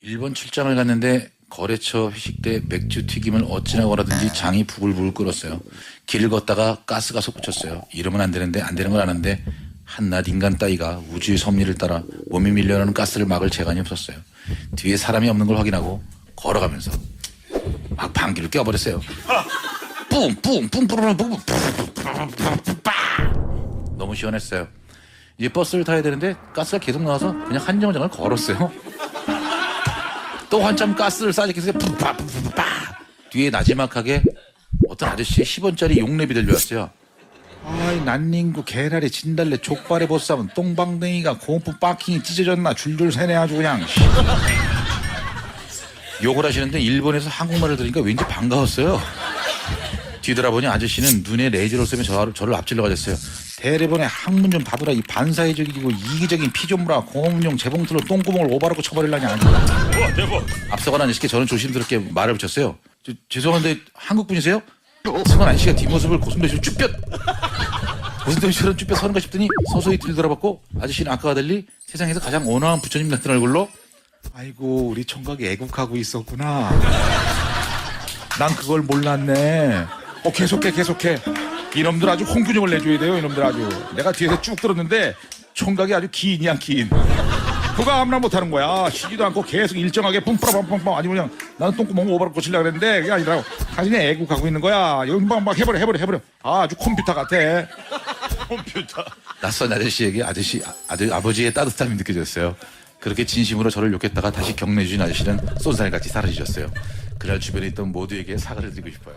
일본 출장을 갔는데 거래처 회식 때 맥주 튀김을 어찌나 거라든지 장이 부글부글 끓었어요. 길을 걷다가 가스가 솟구쳤어요. 이러면 안 되는데 안 되는 걸 아는데 한낱 인간 따위가 우주의 섭리를 따라 몸이 밀려나는 가스를 막을 재간이 없었어요. 뒤에 사람이 없는 걸 확인하고 걸어가면서 막 방귀를 껴버렸어요. 뿡뿡 뿡뿡뿡뿡 뿡뿡뿡뿡 너무 시원했어요. 이제 버스를 타야 되는데 가스가 계속 나와서 그냥 한 정거장을 걸었어요. 또 한참 가스를 싸지게 해서 푸파 푸파 뒤에 나지막하게 어떤 아저씨 10원짜리 용례비 들려왔어요. 아이 난닝구 개나리 진달래 족발에 보쌈은 똥방댕이가 고음프 빠킹이 찢어졌나 줄줄 새네 아주 그냥 씨. 욕을 하시는데 일본에서 한국말을 들으니까 왠지 반가웠어요. 뒤돌아보니 아저씨는 눈에 레이저로 쏘며 저를, 저를 앞질러 가졌어요. 대리번에 학문 좀 봐두라 이 반사회적이고 이기적인 피조물아 공업용 재봉틀로 똥구멍을 오바라고 쳐버리려냐 와 대박. 앞서간 아저씨께 저는 조심스럽게 말을 붙였어요. 저, 죄송한데 한국 분이세요? 승관 아저씨가 뒷모습을 고슴도치로 쭈뼛 고슴도치처럼 쭈뼛 서는가 싶더니 서서히 들돌아봤고 아저씨는 아까와 달리 세상에서 가장 온화한 부처님 같은 얼굴로 아이고 우리 총각이 애국하고 있었구나. 난 그걸 몰랐네. 어 계속해 계속해. 이놈들 아주 홍균형을 내줘야 돼요 이놈들 아주. 내가 뒤에서 쭉 들었는데 총각이 아주 기인이야 기인. 그가 아무나 못하는 거야. 쉬지도 않고 계속 일정하게 뿜뿌라빵빵빵 아니 그냥 나는 똥구멍 오바로 고치려고 그랬는데 그게 아니라 자신이 애국하고 있는 거야. 여기 막 막 해버려 해버려 해버려. 아, 아주 컴퓨터 같아. 컴퓨터. 낯선 아저씨에게 아저씨 아 들 아버지의 따뜻함이 느껴졌어요. 그렇게 진심으로 저를 욕했다가 다시 격려해 주신 아저씨는 쏜살같이 사라지셨어요. 그날 주변에 있던 모두에게 사과를 드리고 싶어요.